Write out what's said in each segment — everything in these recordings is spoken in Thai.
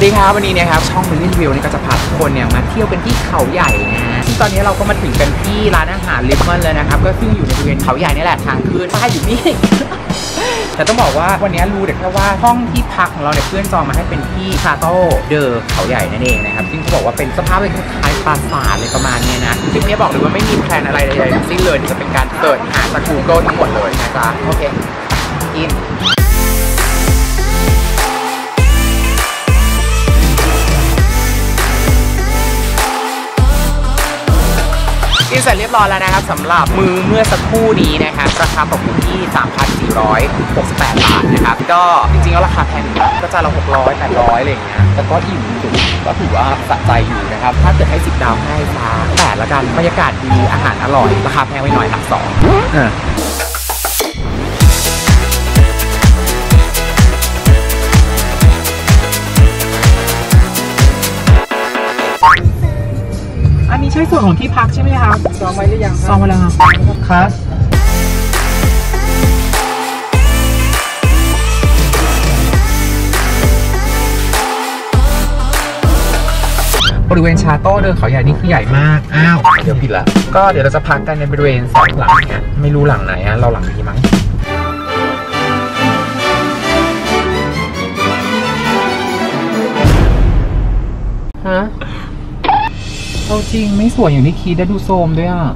วัสดีครับวันนี้นะครับช่องมิลลิวิวนี่ก็จะพาทุกคนเนี่ยมาเที่ยวกันที่เขาใหญ่นะฮะซึ่งตอนนี้เราก็มาถึงกันที่ร้านอาหารลิปมันแล้วนะครับก็ซึ่งอยู่ในบริเวณเขาใหญ่นี่แหละทางขึ้นป้ายอยู่นี่ แต่ต้องบอกว่าวันนี้รู้แต่แค่ว่าห้องที่พักของเราเนี่ยเพื่อนจองมาให้เป็นที่ชาโต้เดอเขาใหญ่นั่นเองนะครับซึ่งเขาบอกว่าเป็นสภาพเป็นคล้ายปราสาทเลยประมาณนี้นะคือทริปนี้บอกเลยว่าไม่มีแพลนอะไรใดๆทั้งสิ้นเลยจะเป็นการเปิดหาจาก Google ทั้งหมดเลยนะจ๊ะโอเคกิน สร็จเรียบร้อยแล้วนะครับสำหรับมือเมื่อสักครู่นี้นะครับราคาตกอยู่ที่ 3,468 บาทนะครับ ก็จริงๆแล้วราคาแพงครับก็จะละ600 800อะไรอย่างเงี้ยแต่ก็อิ่มจุก็ถือว่าสะใจอยู่นะครับ ถ้าเกิดให้ 10 ดาวให้ฟ้า8ละกันบรรยากาศดีอาหารอร่อย ราคาแพงไปหน่อยหลักสอง ส่วนของที่พักใช่ไหมครับจองไว้หรือยังซองมาแล้วครับครับบริเวณชาโต้เดินเขาใหญ่นี่คือใหญ่มาก อ้าว เดี๋ยวผิดละ ก็เดี๋ยวเราจะพักกันในบริเวณสองหลังเนี่ยไม่รู้หลังไหนอะเราหลังนี้มั้งฮะ เอาจริงไม่สวยอย่างที่คิดได้ดูโซมด้วยอะ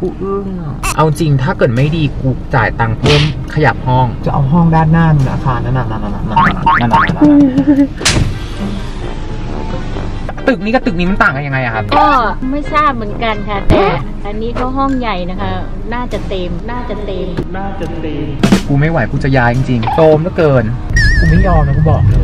กูอึ้งอะ เอาจริงถ้าเกิดไม่ดีกูจ่ายตังค์เพิ่มขยับห้อง จะเอาห้องด้านหน้าอาคารนั่นน่ะนั่นน่ะนั่นน่ะนั่นน่ะนั่นน่ะตึกนี้กับตึกนี้มันต่างกันยังไงอะครับ ก็ไม่ทราบเหมือนกันค่ะ แต่อันนี้ก็ห้องใหญ่นะคะ น่าจะเต็ม น่าจะเต็มกูไม่ไหวกูจะย้ายจริงๆโซมเหลือเกิน กูไม่ยอมนะกูบอกเลย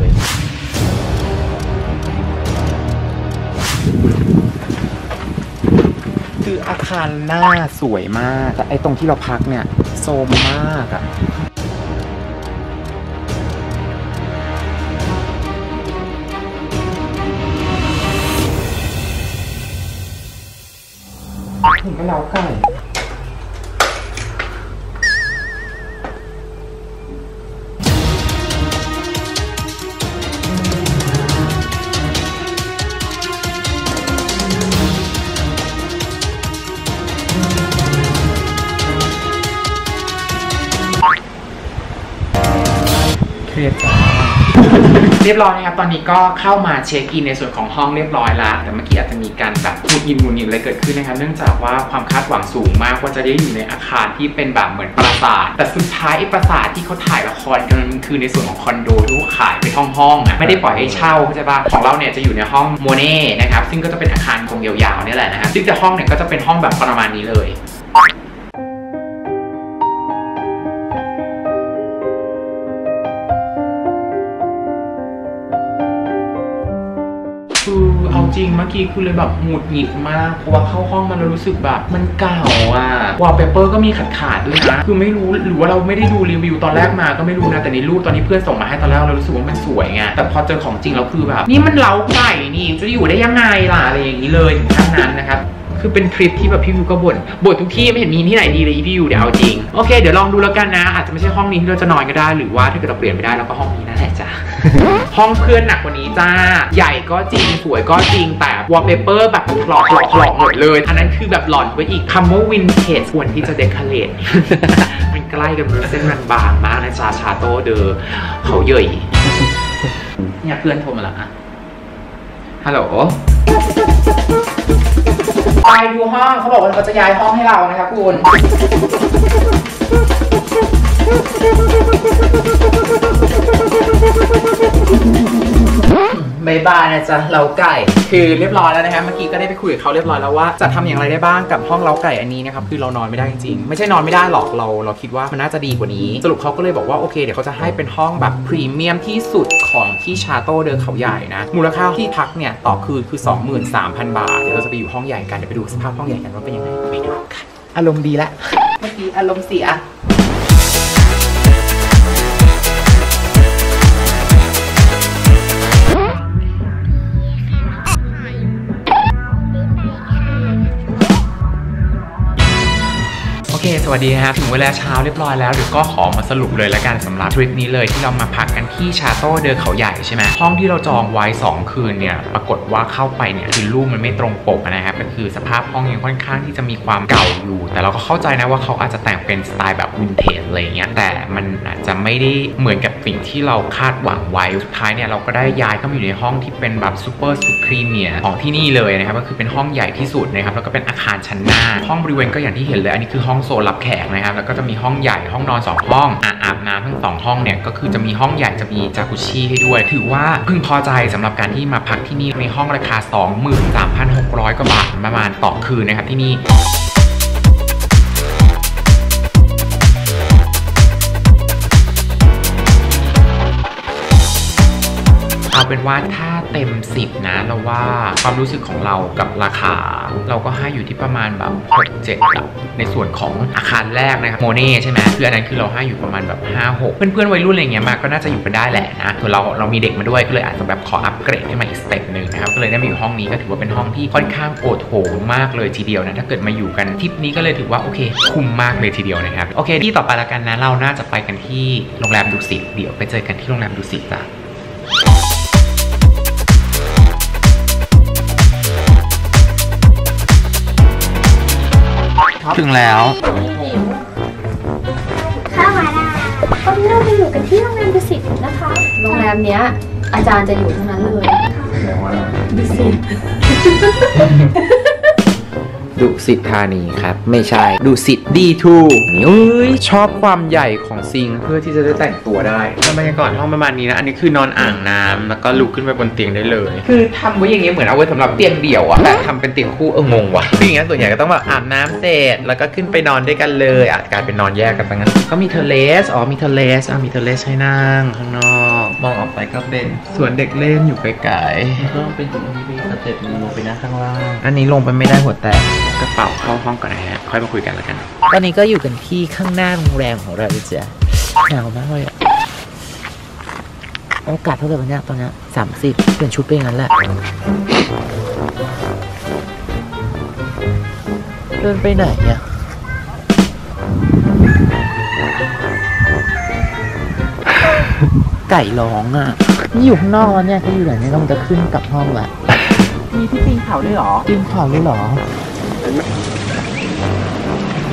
ออาคารหน้าสวยมาก แต่ไอ้ตรงที่เราพักเนี่ยโซมมากอะถึงก็เล้าไก่ เรียบร้อยนะครับ ตอนนี้ก็เข้ามาเช็คอินในส่วนของห้องเรียบร้อยล้วแต่เมื่อกี้อาจจะมีการแบบหงุดหงิดหงุดหงิดอะไรเกิดขึ้นนะครับ เนื่องจากว่าความคาดหวังสูงมากว่าจะได้อยู่ในอาคารที่เป็นแบบเหมือนปราสาท แต่สุดท้ายไอ้ปราสาทที่เขาถ่ายละครกันมันคือในส่วนของคอนโดที่เขาขายเป็นห้องห้องๆอะไม่ได้ปล่อยให้เช่าเข้าใจปะของเราเนี่ยจะอยู่ในห้องโมเน่นะครับ ซึ่งก็จะเป็นอาคารตรงยาวๆนี่แหละนะครับซึ่งแต่ห้องเนี่ยก็จะเป็นห้องแบบประมาณนี้เลย จริงเมื่อกี้คือเลยแบบหงุดหงิดมากเพราะว่าเข้าห้องมันแล้วรู้สึกแบบมันเก่าอะวอลเปเปอร์ก็มีขาดขาดด้วยนะคือไม่รู้หรือว่าเราไม่ได้ดูรีวิวตอนแรกมาก็ไม่รู้นะแต่ในรูปตอนนี้เพื่อนส่งมาให้ตอนแรกเรารู้สึกว่ามันสวยไงแต่พอเจอของจริงแล้วคือแบบนี่มันเล้าไก่นี่จะอยู่ได้ยังไงล่ะอะไรอย่างนี้เลยถึงขั้นนั้นนะครับคือเป็นทริปที่แบบพี่วิวก็บ่นบ่นทุกที่ไม่เห็นมีที่ไหนดีเลยพี่วิวเดี๋ยวเอาจริงโอเคเดี๋ยวลองดูแล้วกันนะ อาจจะไม่ใช่ห้องนี้ที่เราจะนอนก็ได้หรือว่าถ้าเกิดเราเปลี่ยนไม่ได้เราก็ห้องนี้นั่นแหละจ้ะห้องเพื่อนหนักกว่านี้จ้า ใหญ่ก็จริงสวยก็จริงแต่วอลเปเปอร์แบบถลอกถลอกถลอกหมดเลย อันนั้นคือแบบหลอนไปอีกคำว่าวินเทจควรที่จะเดคอเรทมันใกล้กันเลยเส้นมันบางมากนะชาชาโตเดอเขาเย่ยเนี่ยเพื่อนโทรมาแล้วอะฮัลโหลไปดูห้องเขาบอกว่าเขาจะย้ายห้องให้เรานะครับคุณ บายบายนะจ๊ะเล้าไก่ คือเรียบร้อยแล้วนะครับเมื่อกี้ก็ได้ไปคุยกับเขาเรียบร้อยแล้วว่าจะทำอย่างไรได้บ้างกับห้องเล้าไก่อันนี้นะครับคือเรานอนไม่ได้จริงๆไม่ใช่นอนไม่ได้หรอกเราเราคิดว่ามันน่าจะดีกว่านี้ สรุปเขาก็เลยบอกว่าโอเคเดี๋ยวเขาจะให้เป็นห้องแบบพรีเมียมที่สุดของที่ชาโต้เดินเขาใหญ่นะมูลค่าที่พักเนี่ยต่อคืนคือ 23,000 บาทเดี๋ยวเราจะไปอยู่ห้องใหญ่กันเดี๋ยวไปดูสภาพห้องใหญ่กันว่าเป็นยังไงไปดูกันอารมณ์ดีละเมื่อกี้อารมณ์เสีย สวัสดีนะครับถึงเวลาเช้าเรียบร้อยแล้วเดี๋ยวก็ขอมาสรุปเลยละกันสำหรับทริปนี้เลยที่เรามาพักกันที่ชาโต้เดอเขาใหญ่ใช่ไหมห้องที่เราจองไว้ 2 คืนเนี่ยปรากฏว่าเข้าไปเนี่ยคือรูปมันไม่ตรงปกนะครับก็คือสภาพห้องยังค่อนข้างที่จะมีความเก่าอยู่แต่เราก็เข้าใจนะว่าเขาอาจจะแต่งเป็นสไตล์แบบวินเทจอะไรเงี้ยแต่มันอาจจะไม่ได้เหมือนกับสิ่งที่เราคาดหวังไว้สุดท้ายเนี่ยเราก็ได้ย้ายเข้ามาอยู่ในห้องที่เป็นแบบซูเปอร์สุดพรีเมียร์ของที่นี่เลยนะครับก็คือเป็นห้องใหญ่ที่สุดนะครับแล้วก็เป็นอาคารชั้นหน้าห้องบริเวณก็อย่างที่เห็นเลยอันนี้คือห้องโซนรับแขกนะครับ แล้วก็จะมีห้องใหญ่ห้องนอน 2 ห้องอะอาบน้ำทั้งสองห้องเนี่ยก็คือจะมีห้องใหญ่จะมีจากุชิให้ด้วย ถือว่าพึงพอใจสำหรับการที่มาพักที่นี่ในห้องราคา 23,600 กว่าบาทประมาณต่อคืนนะครับที่นี่เอาเป็นว่าถ้า เต็ม 10 นะเราว่าความรู้สึกของเรากับราคา เราก็ให้อยู่ที่ประมาณแบบ6 7อะในส่วนของอาคารแรกนะครับโมเน่ใช่ไหมคืออันนั้นคือเราให้อยู่ประมาณแบบ 5 6 เพื่อนๆวัยรุ่นอะไรเงี้ยมาก็น่าจะอยู่กันได้แหละนะส่วเราเรามีเด็กมาด้วยก็เลยอาจจะแบบขออัปเกรดให้มาอีกสเต็ปหนึ่งนะครับก็เลยได้มาอยู่ห้องนี้ก็ถือว่าเป็นห้องที่ค่อนข้างโอโถงมากเลยทีเดียวนะถ้าเกิดมาอยู่กันทริปนี้ก็เลยถือว่าโอเค คุ้มมากเลยทีเดียวนะครับโอเคที่ต่อไปละกันนะเราน่าจะไปกันที่โรงแรมดุสิตเดี๋ยวไปเจอกันที่โรงแรมดุสิตจ้ะ ถึงแล้วข้าวมาลาวันนี้เราไปอยู่กันที่โรงแรมดุสิตนะคะ โรงแรมเนี้ย อาจารย์จะอยู่เท่านั้นเลย ดุสิตธานีครับ ไม่ใช่ดุสิตดีทูนี่เอ้ยชอบความใหญ่ของซิงค์เพื่อที่จะได้แต่งตัวได้แล้วบรรยากาศห้องประมาณนี้นะ อันนี้คือนอนอ่างน้ำแล้วก็ลุกขึ้นไปบนเตียงได้เลย คือทำไว้อย่างเงี้ยเหมือนเอาไว้สำหรับเตียงเดี่ยวอะแต่ทำเป็นเตียงคู่เอองงว่ะคืออย่างเงี้ยส่วนใหญ่ก็ต้องแบบอาบน้ำเสร็จแล้วก็ขึ้นไปนอนด้วยกันเลยอาจกลายเป็นนอนแยกกันซะงั้นก็มีเทอร์เลสอ๋อมีเทอร์เลสอะมีเทอร์เลสให้นั่งข้างนอก มองออกไปก็เป็นสวนเด็กเล่นอยู่ไกลๆ ก็เป็นมี สเต็ปหนึงลงไปนั่งข้างล่าง อันนี้ลงไปไม่ได้หัวแตกกระเป๋าเข้าห้องก่อนนะฮะ ค่อยมาคุยกันแล้วกัน ตอนนี้ก็อยู่กันที่ข้างหน้าโรงแรมของเราจ้ะหนาวมากเลยอะโอกาสเท่าไหร่วะเนี่ยตอนเนี้สามสิบเปลี่ยนชุดไปอย่างนั้นแหละ เดินไปไหนอะไก่ร้องอะนี่อยู่ข้างนอกแล้วเนี่ยถ้าอยู่ไหนเนี่ยก็มันจะขึ้นกลับห้องละ มีที่ปีนเขาด้วยหรอกินข่าวด้วยเหรอ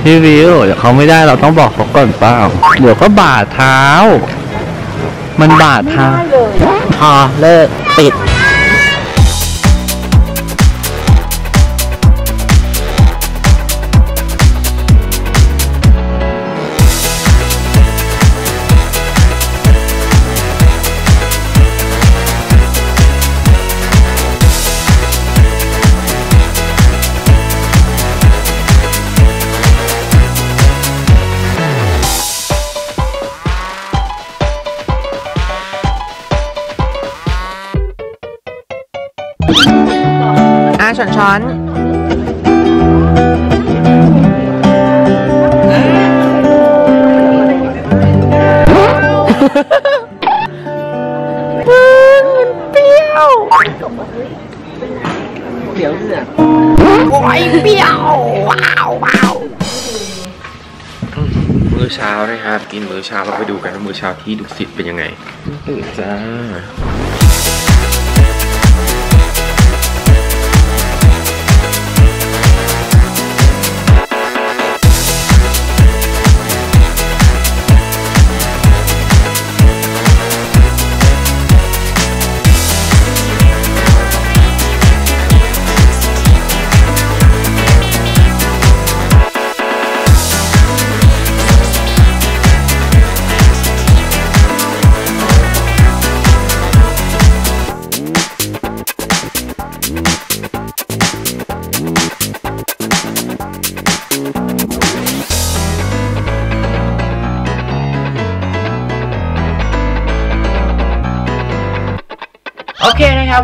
พี่วิวเดี๋ยวเขาไม่ได้เราต้องบอกเขาก่อนเปล่าเดี๋ยวก็บาดเท้า มันบาดเท้าพอเลิกปิด ช้อนช้อนมันเปรี้ยวเดี๋ยวเนี่ยโอ้ยเปรี้ยว ว้าวว้าวมื้อเช้านะครับ กินมื้อเช้าเราไปดูกันว่ามื้อเช้าที่ดุสิตเป็นยังไงตื่นจ้า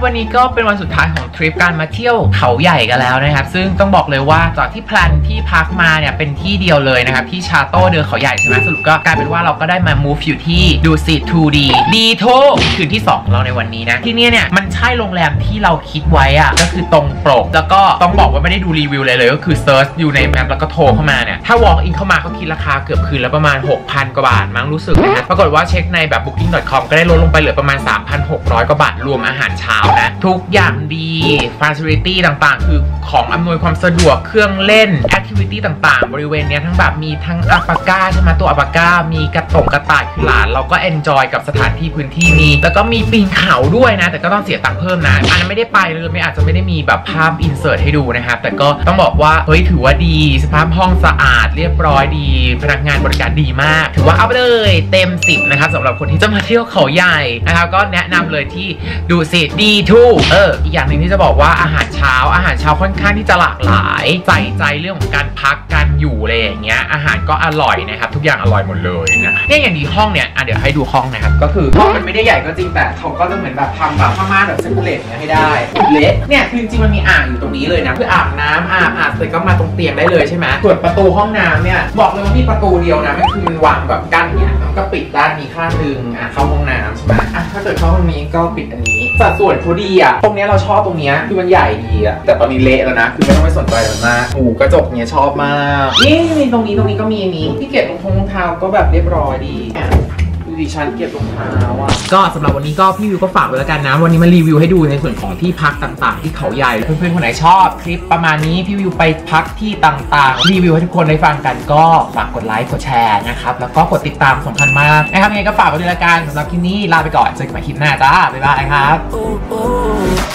วันนี้ก็เป็นวันสุดท้ายของทริปการมาเที่ยวเขาใหญ่กันแล้วนะครับ ซึ่งต้องบอกเลยว่าจากที่แพลนที่พักมาเนี่ยเป็นที่เดียวเลยนะครับที่ชาโต้เดอเขาใหญ่ใช่ไหมสรุปก็กลายเป็นว่าเราก็ได้มา move อยู่ที่ดูสิต 2D ดีโทคืนที่2ของเราในวันนี้นะที่เนี่ยเนี่ยมันใช่โรงแรมที่เราคิดไว้อะก็คือตรงปกแล้วก็ต้องบอกว่าไม่ได้ดูรีวิวเลยเลย ก็คือเซิร์ชอยู่ในแมปแล้วก็โทรเข้ามาเนี่ยถ้า walk in เข้ามาเขาคิดราคาเกือบคืนละประมาณ 6,000 กว่าบาทมั้งรู้สึกนะฮะปรากฏว่าเช็คในแบบ booking.com ก็ได้ลดลงไปเหลือประมาณ 3,600 กว่าบาทรวมอาหารเช้านะทุกอย่างดี facility ต่างๆ คือของอำนวยความสะดวกเครื่องเล่น activity ต่างๆ บริเวณเนี้ยทั้งแบบมีทั้งอัปาก้าใช่ไหมตัวอัปาก้ามีกระตงกระต่ายคือหลานเราก็ enjoy กับสถานที่พื้นที่นี้ แล้วก็มีปีนเขาด้วยนะ แต่ก็ต้องเสียตังค์เพิ่มนะ อันนั้นไม่ได้ไปเลยไม่อาจจะไม่ได้มีแบบภาพ insert ให้ดูนะครับ แต่ก็ต้องบอกว่า เฮ้ยถือว่าดี สภาพห้องสะอาดเรียบร้อยดี พนักงานบริการดีมาก ถือว่าเอาไปเลยเต็ม10นะครับสำหรับคนที่จะมาเที่ยวเขาใหญ่นะครับก็แนะนำเลยที่ดูสิดีทูเอออีกอย่างหนึ่งที่จะบอกว่าอาหารเช้า อาหารเช้าค่อนข้างที่จะหลากหลายใส่ใจเรื่องของการพักการอยู่อะไรอย่างเงี้ยอาหารก็อร่อยนะครับ ทุกอย่างอร่อยหมดเลยนะเนี่ยอย่างนี้ห้องเนี่ยอะเดี๋ยวให้ดูห้องนะครับก็คือห้องมันไม่ได้ใหญ่ก็จริงแต่เขาก็จะเหมือนแบบทำแบบผ้าม่านแบบเซนเลตเนี่ยให้ได้เละเนี่ยคือจริงๆมันมีอ่างอยู่ตรงนี้เลยนะเพื่ออาบน้ำอาบอาบเสร็จก็มาตรงเตียงได้เลยใช่ไหมส่วนประตูห้องน้ำเนี่ยบอกเลยว่ามีประตูเดียวนะไม่คือมันวางแบบกั้นเนี่ยมันก็ปิดด้านนี้ข้างหนึงอะเข้าห้องน้ำใช่ไหมอะถ้าเกิดเข้าห้องนี้ก็ปิดอันนี้สัดส่วนเขาดีอะตรงเนี้ยเราชอบตรงเนี้ยคือมันใหญ่ดีอะแต่ตอนนี้เละแล้วนะ คือไม่ต้องไปสนใจมันมากหูกระจกเนี้ยชอบมากนี่มีตรงนี้ตรงนี้ก็มีอันนี้ที่เก็บรองเท้ารองเท้าก็แบบเรียบร้อยดีอะดูดิฉันเก็บรองเท้าอะก็สำหรับวันนี้ก็พี่วิวก็ฝากไว้แล้วกันนะ วันนี้มารีวิวให้ดูในส่วนของที่พักต่างๆ ที่เขาใหญ่เพื่อนๆคนไหนชอบคลิปประมาณนี้พี่วิวไปพักที่ต่างๆ รีวิวให้ทุกคนได้ฟังกันก็ฝากกดไลค์กดแชร์นะครับแล้วก็กดติดตามสำคัญมากนะครับยังไงก็ฝากไว้ด้วยละกันสำหรับคลิปนี้ลาไปก่อนเจอกันใหม่คลิปหน้าจ้าบ๊ายบายครับ oh, oh.